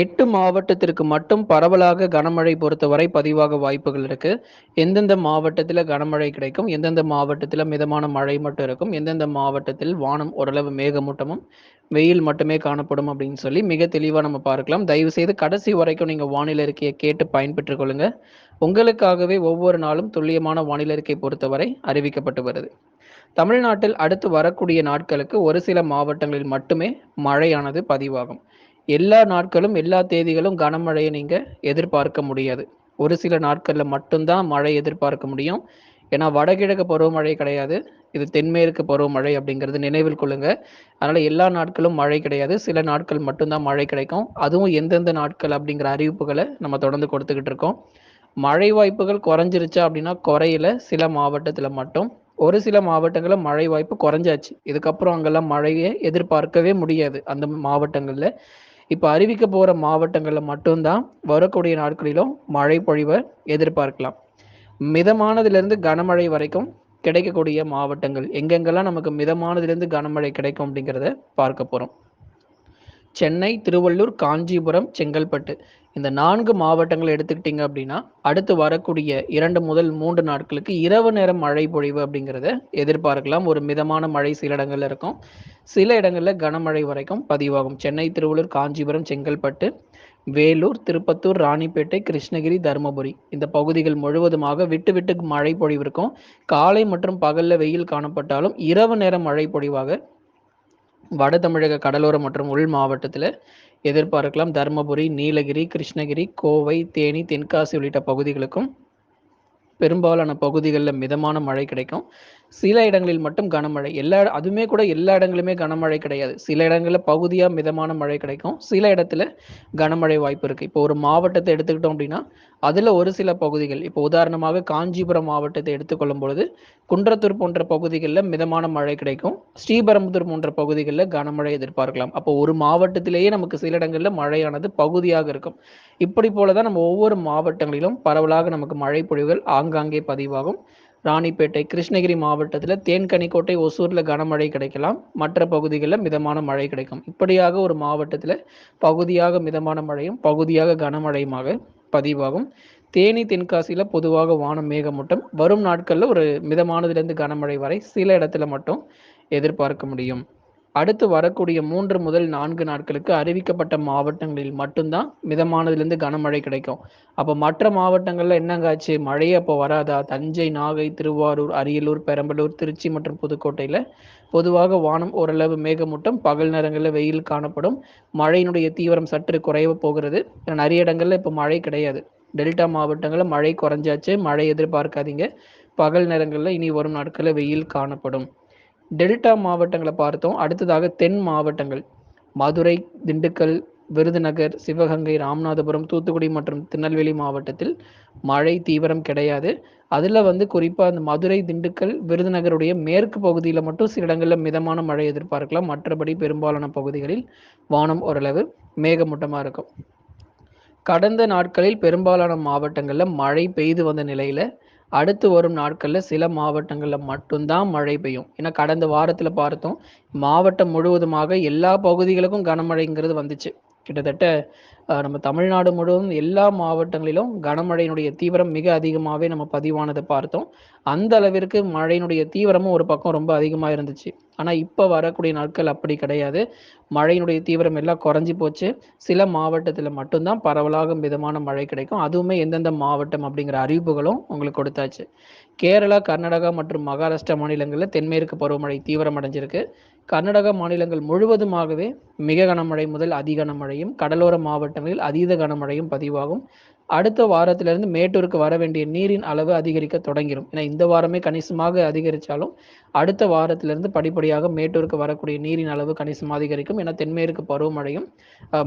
எட்டு மாவட்டத்திற்கு மட்டும் பரவலாக கனமழை பொறுத்தவரை பதிவாக வாய்ப்புகள் இருக்கு. எந்தெந்த மாவட்டத்தில் கனமழை கிடைக்கும், எந்தெந்த மாவட்டத்தில் மிதமான மழை மட்டும் இருக்கும், எந்தெந்த மாவட்டத்தில் வானம் ஓரளவு மேகமூட்டமும், வெயில் மட்டுமே காணப்படும் அப்படின்னு சொல்லி மிக தெளிவாக நம்ம பார்க்கலாம். தயவுசெய்து கடைசி வரைக்கும் நீங்கள் வானிலை இருக்கையை கேட்டு பயன்பெற்றுக் கொள்ளுங்க. உங்களுக்காகவே ஒவ்வொரு நாளும் துல்லியமான வானிலை அறிக்கை பொறுத்தவரை அறிவிக்கப்பட்டு வருது. தமிழ்நாட்டில் அடுத்து வரக்கூடிய நாட்களுக்கு ஒரு சில மாவட்டங்களில் மட்டுமே மழையானது பதிவாகும். எல்லா நாட்களும், எல்லா தேதிகளும் கனமழையை நீங்க எதிர்பார்க்க முடியாது. ஒரு சில நாட்களில் மட்டும்தான் மழை எதிர்பார்க்க முடியும். ஏன்னா வடகிழக்கு பருவமழை கிடையாது. இது தென்மேற்கு பருவமழை அப்படிங்கிறது நினைவில் கொள்ளுங்க. அதனால எல்லா நாட்களும் மழை கிடையாது. சில நாட்கள் மட்டும்தான் மழை கிடைக்கும். அதுவும் எந்தெந்த நாட்கள் அப்படிங்கிற அறிவிப்புகளை நம்ம தொடர்ந்து கொடுத்துக்கிட்டு இருக்கோம். மழை வாய்ப்புகள் குறைஞ்சிருச்சா அப்படின்னா குறையல. சில மாவட்டத்தில் மட்டும். ஒரு சில மாவட்டங்களில் மழை வாய்ப்பு குறைஞ்சாச்சு. இதுக்கப்புறம் அங்கெல்லாம் மழையை எதிர்பார்க்கவே முடியாது. அந்த மாவட்டங்களில் இப்போ அறிவிக்க போகிற மாவட்டங்களில் மட்டும்தான் வரக்கூடிய நாட்களிலும் மழை பொழிவை எதிர்பார்க்கலாம். மிதமானதுலேருந்து கனமழை வரைக்கும் கிடைக்கக்கூடிய மாவட்டங்கள் எங்கெங்கெல்லாம் நமக்கு மிதமானதுலேருந்து கனமழை கிடைக்கும் அப்படிங்கிறத பார்க்க போகிறோம் சென்னை, திருவள்ளூர், காஞ்சிபுரம், செங்கல்பட்டு இந்த 4 மாவட்டங்கள எடுத்துக்கிட்டீங்க அப்படின்னா, அடுத்து வரக்கூடிய இரண்டு முதல் மூன்று நாட்களுக்கு இரவு நேரம் மழை பொழிவு அப்படிங்கிறத எதிர்பார்க்கலாம். ஒரு மிதமான மழை சில இடங்கள்ல இருக்கும். சில இடங்கள்ல கனமழை வரைக்கும் பதிவாகும். சென்னை, திருவள்ளூர், காஞ்சிபுரம், செங்கல்பட்டு, வேலூர், திருப்பத்தூர், ராணிப்பேட்டை, கிருஷ்ணகிரி, தருமபுரி இந்த பகுதிகள் முழுவதுமாக விட்டு விட்டு மழை பொழிவு இருக்கும். காலை மற்றும் பகல்ல வெயில் காணப்பட்டாலும், இரவு நேரம் மழை பொழிவாக வட தமிழக கடலோரம் மற்றும் உள் மாவட்டத்தில் எதிர்பார்க்கலாம். தர்மபுரி, நீலகிரி, கிருஷ்ணகிரி, கோவை, தேனி, தென்காசி உள்ளிட்ட பகுதிகளுக்கும் பெரும்பாலான பகுதிகளில் மிதமான மழை கிடைக்கும். சில இடங்களில் மட்டும் கனமழை. எல்லா அதுவுமே கூட எல்லா இடங்களுமே கனமழை கிடையாது. சில இடங்களில் பகுதியாக மிதமான மழை கிடைக்கும். சில இடத்துல கனமழை வாய்ப்பு இருக்குது இப்போ ஒரு மாவட்டத்தை எடுத்துக்கிட்டோம் அப்படின்னா, அதில் ஒரு சில பகுதிகள் இப்போ உதாரணமாக காஞ்சிபுரம் மாவட்டத்தை எடுத்துக்கொள்ளும் பொழுது, குன்றத்தூர் போன்ற பகுதிகளில் மிதமான மழை கிடைக்கும். ஸ்ரீபெரும்புதூர் போன்ற பகுதிகளில் கனமழை எதிர்பார்க்கலாம். அப்போ ஒரு மாவட்டத்திலேயே நமக்கு சில இடங்களில் மழையானது பகுதியாக இருக்கும். இப்படி போல தான் நம்ம ஒவ்வொரு மாவட்டங்களிலும் பரவலாக நமக்கு மழை பொழிவுகள் ஆங்காங்கே பதிவாகும். ராணிப்பேட்டை, கிருஷ்ணகிரி மாவட்டத்தில் தேன்கனிக்கோட்டை, ஒசூரில் கனமழை கிடைக்கலாம். மற்ற பகுதிகளில் மிதமான மழை கிடைக்கும். இப்படியாக ஒரு மாவட்டத்தில் பகுதியாக மிதமான மழையும், பகுதியாக கனமழையுமாக பதிவாகும். தேனி, தென்காசியில் பொதுவாக வானம் மேகமூட்டம். வரும் நாட்களில் ஒரு மிதமானதுலேருந்து கனமழை வரை சில இடத்துல மட்டும் எதிர்பார்க்க முடியும். அடுத்து வரக்கூடிய மூன்று முதல் நான்கு நாட்களுக்கு அறிவிக்கப்பட்ட மாவட்டங்களில் மட்டும்தான் மிதமானதுலேருந்து கனமழை கிடைக்கும். அப்போ மற்ற மாவட்டங்களில் என்னங்காச்சு மழையே அப்போ வராதா? தஞ்சை, நாகை, திருவாரூர், அரியலூர், பெரம்பலூர், திருச்சி மற்றும் புதுக்கோட்டையில் பொதுவாக வானம் ஓரளவு மேகமூட்டம். பகல் நேரங்களில் வெயில் காணப்படும். மழையினுடைய தீவிரம் சற்று குறைய போகிறது. நிறைய இடங்களில் இப்போ மழை கிடையாது. டெல்டா மாவட்டங்களில் மழை குறைஞ்சாச்சு. மழை எதிர்பார்க்காதீங்க. பகல் நேரங்களில் இனி வரும் நாட்களில் வெயில் காணப்படும். டெல்டா மாவட்டங்களை பார்த்தோம். அடுத்ததாக தென் மாவட்டங்கள். மதுரை, திண்டுக்கல், விருதுநகர், சிவகங்கை, ராமநாதபுரம், தூத்துக்குடி மற்றும் திருநெல்வேலி மாவட்டத்தில் மழை தீவிரம் கிடையாது. அதில் வந்து குறிப்பாக அந்த மதுரை, திண்டுக்கல், விருதுநகருடைய மேற்கு பகுதியில் மட்டும் சில இடங்களில் மிதமான மழை எதிர்பார்க்கலாம். மற்றபடி பெரும்பாலான பகுதிகளில் வானம் ஓரளவு மேகமூட்டமாக இருக்கும். கடந்த நாட்களில் பெரும்பாலான மாவட்டங்களில் மழை பெய்து வந்த நிலையில் அடுத்து வரும் நாட்களில் சில மாவட்டங்களில் மட்டும்தான் மழை பெய்யும். ஏன்னா கடந்த வாரத்தில் பார்த்தோம். மாவட்டம் முழுவதுமாக எல்லா பகுதிகளுக்கும் கனமழைங்கிறது வந்துச்சு. கிட்டத்தட்ட நம்ம தமிழ்நாடு முழுவதும் எல்லா மாவட்டங்களிலும் கனமழையினுடைய தீவிரம் மிக அதிகமாகவே நம்ம பதிவானதை பார்த்தோம். அந்த அளவிற்கு மழையினுடைய தீவிரமும் ஒரு பக்கம் ரொம்ப அதிகமாக இருந்துச்சு. ஆனால் இப்போ வரக்கூடிய நாட்கள் அப்படி கிடையாது. மழையினுடைய தீவிரம் எல்லாம் குறைஞ்சி போச்சு. சில மாவட்டத்தில் மட்டும்தான் பரவலாக மிதமான மழை கிடைக்கும். அதுவுமே எந்தெந்த மாவட்டம் அப்படிங்கிற அறிவிப்புகளும் உங்களுக்கு கொடுத்தாச்சு. கேரளா, கர்நாடகா மற்றும் மகாராஷ்டிரா மாநிலங்களில் தென்மேற்கு பருவமழை தீவிரமடைஞ்சிருக்கு. கர்நாடக மாநிலங்கள் முழுவதுமாகவே மிக கனமழை முதல் அதி கனமழையும், கடலோர மாவட்டங்களில் அதீத கனமழையும் பதிவாகும். அடுத்த வாரத்திலிருந்து மேட்டூருக்கு வர வேண்டிய நீரின் அளவு அதிகரிக்க தொடங்கிடும் ஏன்னா இந்த வாரமே கணிசமாக அதிகரித்தாலும் அடுத்த வாரத்திலிருந்து படிப்படியாக மேட்டூருக்கு வரக்கூடிய நீரின் அளவு கணிசமாக அதிகரிக்கும். ஏன்னா தென்மேற்கு பருவமழையும்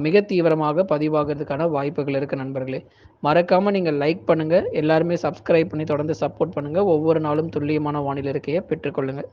மிக தீவிரமாக பதிவாகிறதுக்கான வாய்ப்புகள் இருக்குது நண்பர்களே. மறக்காமல் நீங்கள் லைக் பண்ணுங்கள் எல்லாருமே சப்ஸ்கிரைப் பண்ணி தொடர்ந்து சப்போர்ட் பண்ணுங்கள் ஒவ்வொரு நாளும் துல்லியமான வானிலை இருக்கையை பெற்றுக்கொள்ளுங்கள்